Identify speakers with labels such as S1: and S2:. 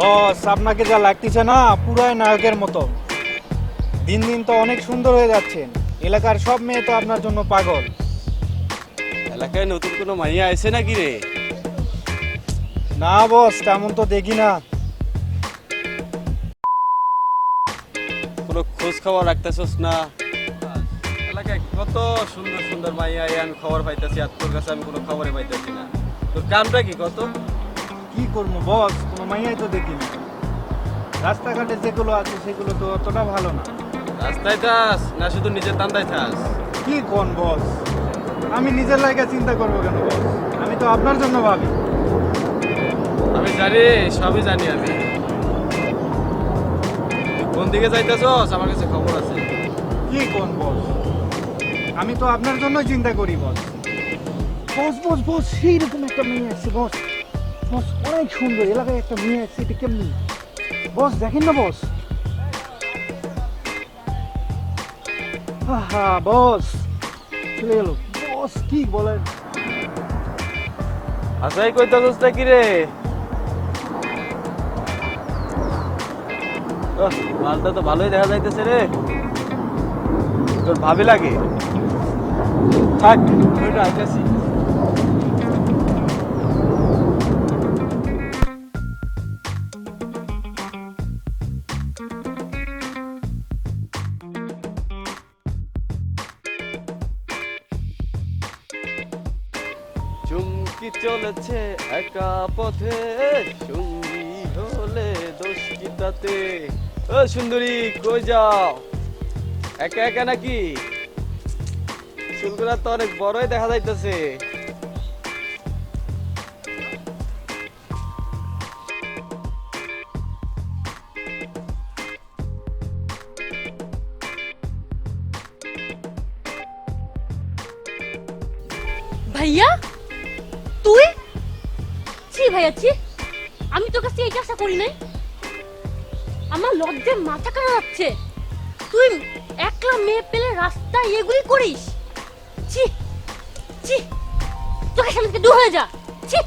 S1: বস আপনাকে যা লাগতেছে না পুরাই নায়কের মতো। দিন দিন তো অনেক সুন্দর হয়ে যাচ্ছেন। এলাকার সব মেয়ে তো আপনার জন্য পাগল।
S2: এলাকায় নতুন কোনো মাইয়া আছে নাকি রে?
S1: না বস তেমন তো দেখি না।
S2: কোনো খোঁজ খবর রাখতেছস না? এলাকায় কত সুন্দর সুন্দর মাইয়া আমি খবর পাইতেছি আর তোর কাছে আমি কোনো খবরে পাইতেছি না। তোর কামটা কি কত?
S1: কি করব? বস কোনো মাইয়াই তো দেখি না রাস্তাঘাটে যেগুলো আছে সেগুলো তো অতটা ভালো না।
S2: রাস্তায় থাস না শুধু নিজের দান্দায় থাস
S1: কি কোন বস? আমি নিজের লাইগা চিন্তা করব কেন বস? আমি তো আপনার জন্য ভাবি।
S2: আমি জানি সবই জানি আমি। কোন দিকে যাইতেছস আমার কাছে খবর আছে।
S1: কি কোন বস? আমি তো আপনার জন্যই চিন্তা করি বস। বস বস বস সেই রকম একটা মেয়ে আছে বস। বস, অনেক সুন্দর। এলাকায় একটা মেয়ে আছে, এটা কেমনি? বস, দেখেন না বস? আহা, বস, চলে গেল। বস, কি বলেন?
S2: আসাই কইতাছস না কি রে মালটা তো ভালোই দেখা যাইতেছে রে। তোর ভাবে লাগে? থাক ওইটা আইতাছি চুমকি চলেছে একা পথে। হলে দোষ কি তাতে? ও সুন্দরী, কই যাও? একা একা নাকি? চুলগুলা তো অনেক বড়ই দেখা যাইতেছে।
S3: ভাইয়া? তুই? ছি ভাইয়া, ছি। আমি তোর কাছে এই আশা করি নাই। আমার লজ্জায় মাথা কাটা যাচ্ছে তুই একলা মেয়ে পেলে রাস্তায় এগুলি করিস। ছি ছি। তোকে সামনে দূর হয়ে যা। ছি।